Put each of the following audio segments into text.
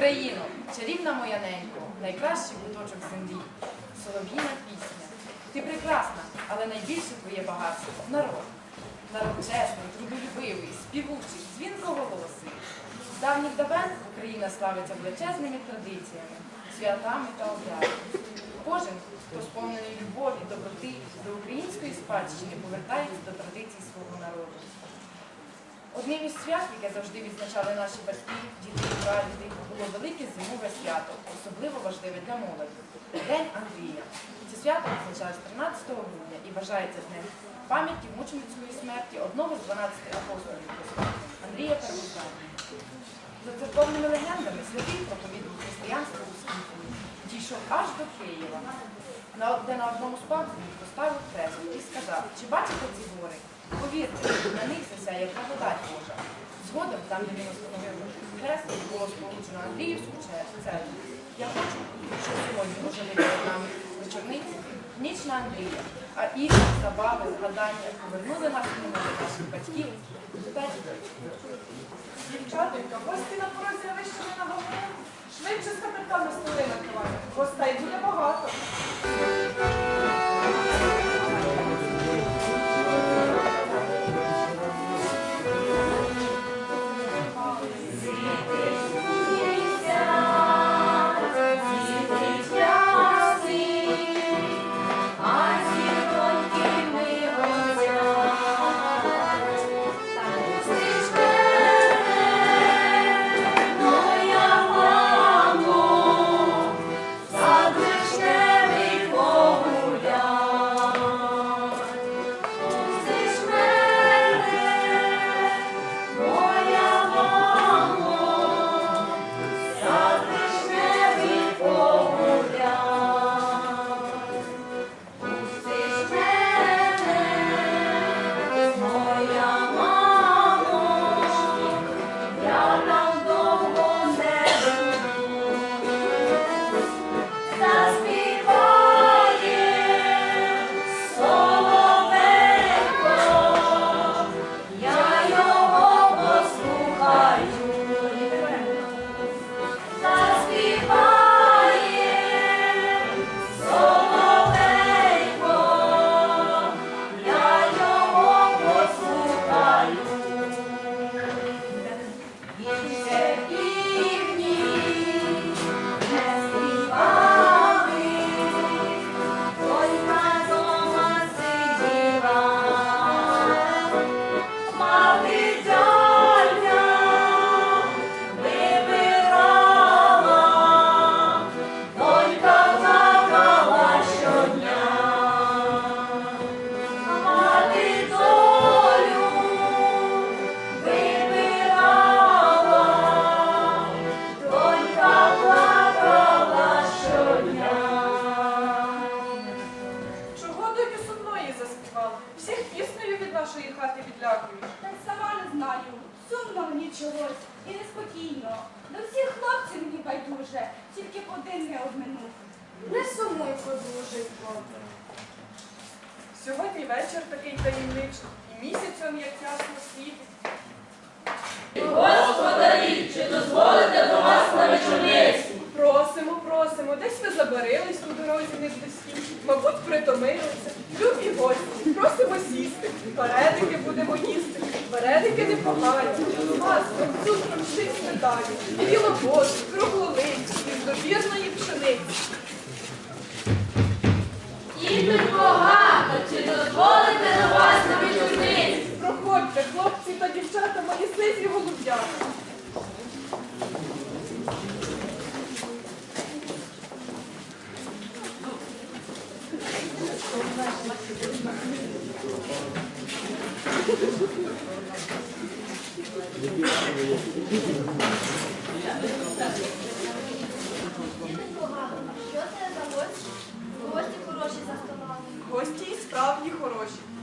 Україно, чарівна моя ненько, найкращий куточок землі, солов'їна пісня. Ти прекрасна, але найбільше твоє багатство народ. Народ чесний, трудолюбивий, співучий, дзвінкоголосий. З давніх давен Україна славиться величезними традиціями, святами та обрядами. Кожен, хто сповнений любові, доброти до української спадщини, повертається до традицій свого народу. Одним із свят, яке завжди відзначали наші батьки, діти і прадіди, було велике зимове свято, особливо важливе для молоді День Андрія. Це свято відзначають 13 грудня і вважається днем пам'яті мученицької смерті одного з 12 апостолів Андрія Первозваного. За церковними легендами святий проповідував християнство у Скіфії, дійшов аж до Києва, де на одному з пам'ятників поставив хрест і сказав, чи бачите ці гори? Повірте, на них засяє благодать Божа. Згодом, там, де він установив хрест, було сполучено Андріївську церкву. Я хочу, щоб сьогодні ожили перед нами вечорниці, ніч на Андрія, а ігри, забави, згадання повернули нас до наших батьків. Тепер Дівчатонька, гості на порозі, а ви ще не вже з капітану столи накриваємо. Гостей буде багато. Сизі голуб'ята. Що це за гості? Гості хороші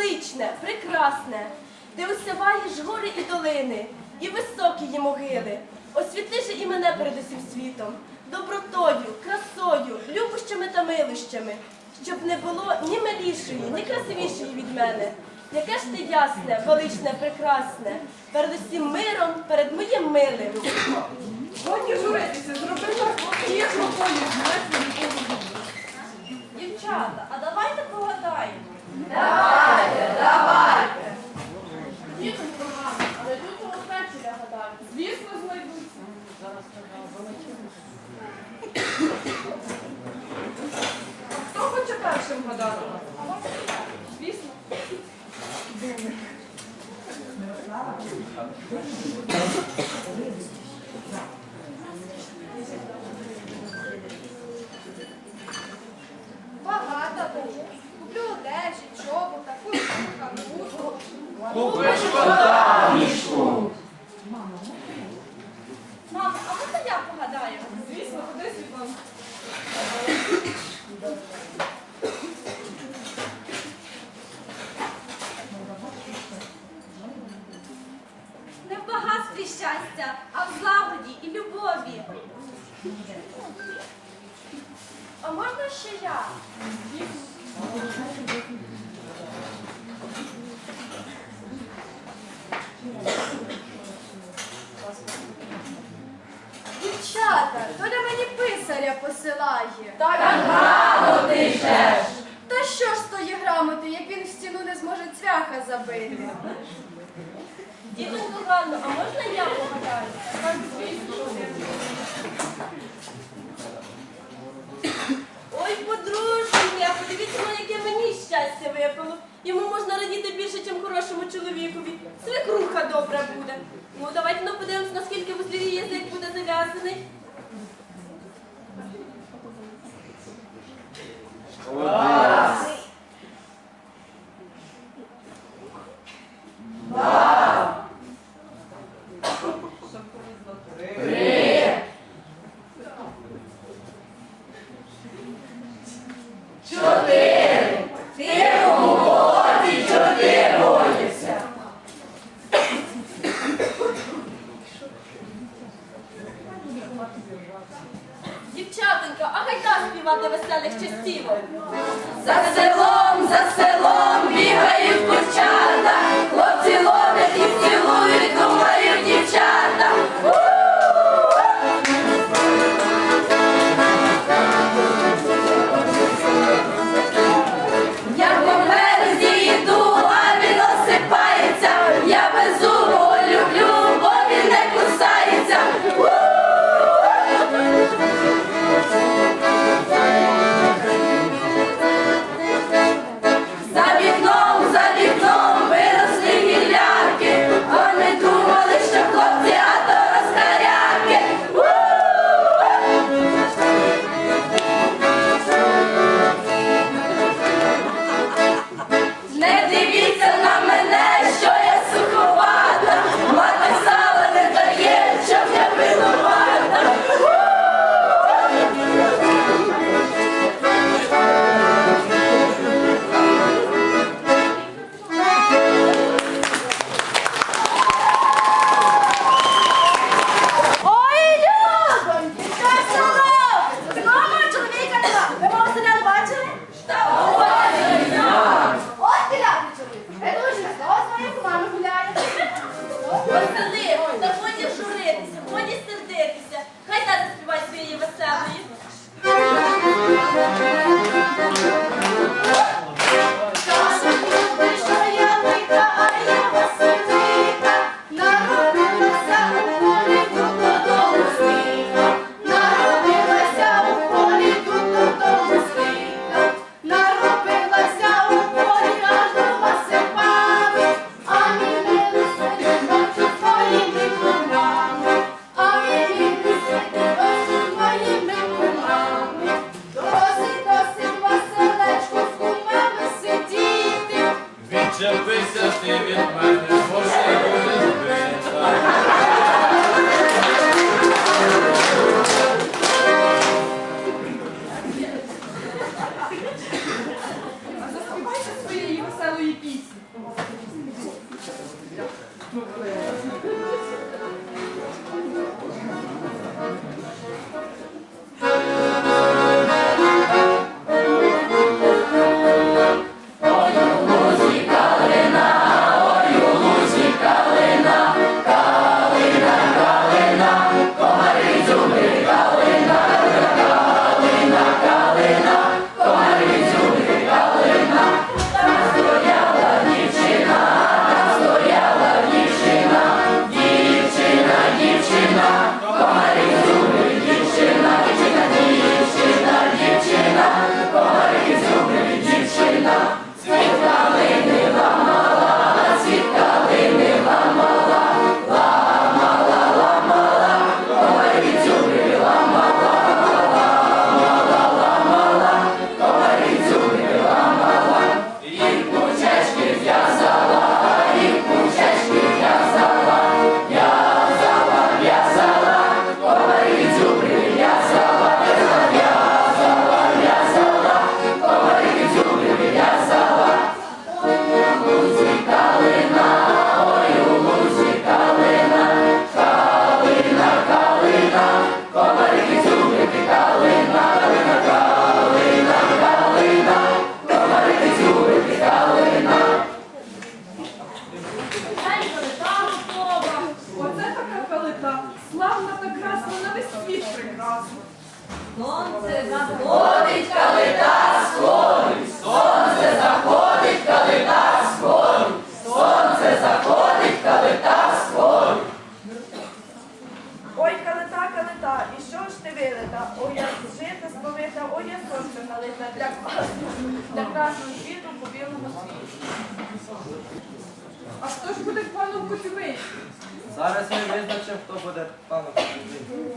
величне, прекрасне, де осяваєш гори і долини, і високі є могили. Освітли же і мене перед усім світом, добротою, красою, любощами та милощами, щоб не було ні милішої, ні красивішої від мене. Яке ж ти ясне, величне, прекрасне, перед усім миром, перед моїм милим. Годі журитися, зробила їхну полі Дівчата, а давайте погадаємо. Давай! подарунок. Звісно. забити. Діду ну Михайло, а можна я погадаю? Ой, подруження, подивіться, ну, яке мені щастя випало. Йому можна радіти більше, ніж хорошому чоловікові. Свекруха добра буде. Ну, давайте ну, подивимось, наскільки вузлів язик буде зав'язаний. Клас! Два. Три. Чотири. Ти у воді чотири водяться. Дівчатенька, а гайда співати веселих частівок. За селом, за селом. для красного, для красного світу по білому світу. А хто ж буде паном Кочубинським? Зараз ми визначимо, хто буде паном Кочубинським.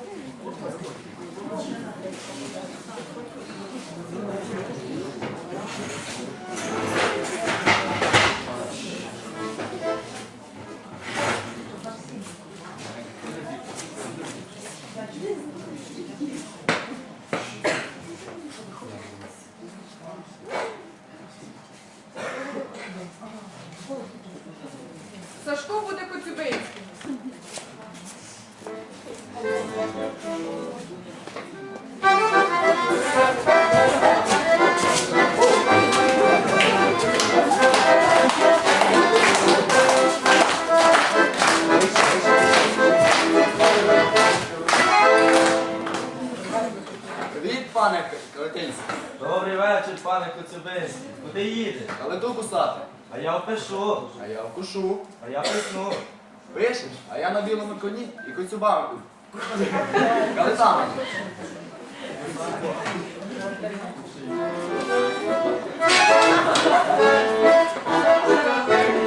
А я опишу, А я вкушу. а я писну. Пишеш, а я на білому коні і коцюбами. ку- Калитами. Що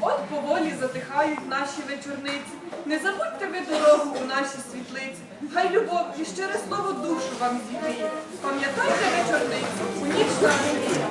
От поволі затихають наші вечорниці. Не забудьте ви дорогу у наші світлиці. Хай любов і щире слово душу вам зігріє. Пам'ятайте вечорницю у ніч нашої.